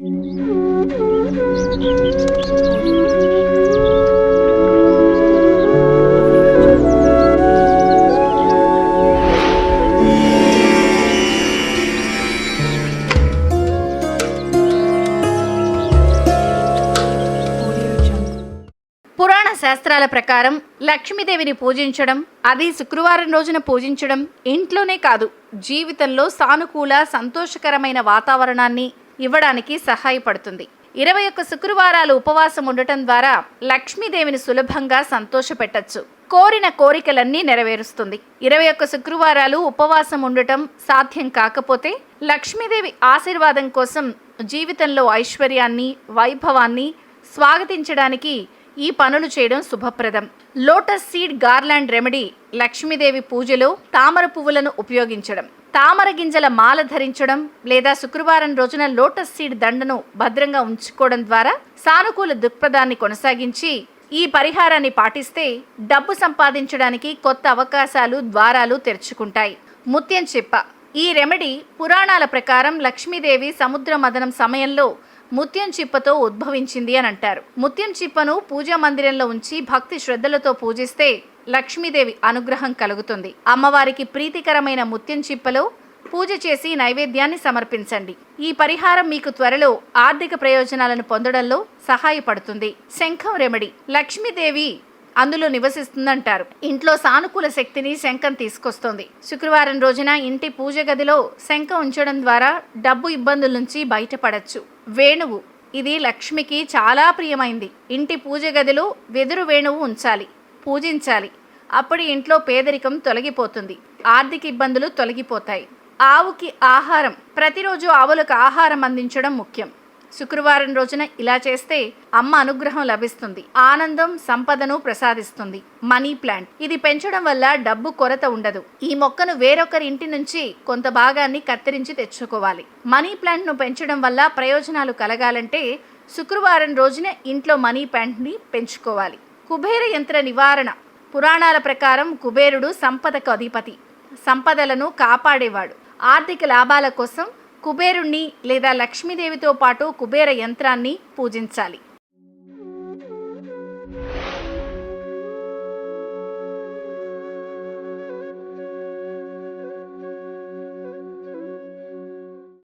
పురాణ శాస్త్రాల ప్రకారం లక్ష్మీదేవిని పూజించడం అది శుక్రవారం రోజున పూజించడం ఇంట్లోనే కాదు జీవితంలో సానుకూల సంతోషకరమైన వాతావరణాన్ని ఇవ్వడానికి సహాయపడుతుంది. ఇరవై ఒక్క శుక్రవారాలు ఉపవాసం ఉండటం ద్వారా లక్ష్మీదేవిని సులభంగా సంతోషపెట్టచ్చు. కోరిన కోరికలన్నీ నెరవేరుస్తుంది. ఇరవై ఒక్క శుక్రవారాలు ఉపవాసం ఉండటం సాధ్యం కాకపోతే లక్ష్మీదేవి ఆశీర్వాదం కోసం జీవితంలో ఐశ్వర్యాన్ని వైభవాన్ని స్వాగతించడానికి ఈ పనులు చేయడం శుభప్రదం. Lotus seed garland remedy Lakshmidevi పూజలో తామర పువ్వులను ఉపయోగించడం. తామర గింజల మాల ధరించడం లేదా శుక్రవారం రోజున లోటస్ సీడ్ దండను భద్రంగా ఉంచుకోవడం ద్వారా సానుకూల దృక్పథాన్ని కొనసాగించి ఈ పరిహారాన్ని పాటిస్తే డబ్బు సంపాదించడానికి కొత్త అవకాశాలు ద్వారాలు తెరుచుకుంటాయి. ముత్యం చిప్ప ఈ రెమెడీ పురాణాల ప్రకారం లక్ష్మీదేవి సముద్ర మదనం సమయంలో ముత్యం చిప్పతో ఉద్భవించింది అని అంటారు. ముత్యం చిప్పను పూజా మందిరంలో ఉంచి భక్తి శ్రద్ధలతో పూజిస్తే లక్ష్మీదేవి అనుగ్రహం కలుగుతుంది. అమ్మవారికి ప్రీతికరమైన ముత్యం చిప్పలో పూజ చేసి నైవేద్యాన్ని సమర్పించండి. ఈ పరిహారం మీకు త్వరలో ఆర్థిక ప్రయోజనాలను పొందడంలో సహాయపడుతుంది. శంఖం రెమెడీ. లక్ష్మీదేవి అందులో నివసిస్తుందంటారు. ఇంట్లో సానుకూల శక్తిని శంఖం తీసుకొస్తుంది. శుక్రవారం రోజున ఇంటి పూజ గదిలో శంఖం ఉంచడం ద్వారా డబ్బు ఇబ్బందుల నుంచి బయటపడచ్చు. వేణువు. ఇది లక్ష్మికి చాలా ప్రియమైంది. ఇంటి పూజ గదిలో వెదురు వేణువు ఉంచాలి పూజించాలి. అప్పుడు ఇంట్లో పేదరికం తొలగిపోతుంది. ఆర్థిక ఇబ్బందులు తొలగిపోతాయి. ఆవుకి ఆహారం ప్రతిరోజు ఆవులకు ఆహారం అందించడం ముఖ్యం. శుక్రవారం రోజున ఇలా చేస్తే అమ్మ అనుగ్రహం లభిస్తుంది. ఆనందం సంపదను ప్రసాదిస్తుంది. Money plant. ఇది పెంచడం వల్ల డబ్బు కొరత ఉండదు. ఈ మొక్కను వేరొకరి ఇంటి నుంచి కొంత భాగాన్ని కత్తిరించి తెచ్చుకోవాలి. మనీ ప్లాంట్ను పెంచడం వల్ల ప్రయోజనాలు కలగాలంటే శుక్రవారం రోజున ఇంట్లో మనీ ప్లాంట్ని పెంచుకోవాలి. కుబేర యంత్ర నివారణ. పురాణాల ప్రకారం కుబేరుడు సంపదకు అధిపతి. సంపదలను కాపాడేవాడు. ఆర్థిక లాభాల కోసం కుబేరుణ్ణి లేదా లక్ష్మీదేవితో పాటు కుబేర యంత్రాన్ని పూజించాలి.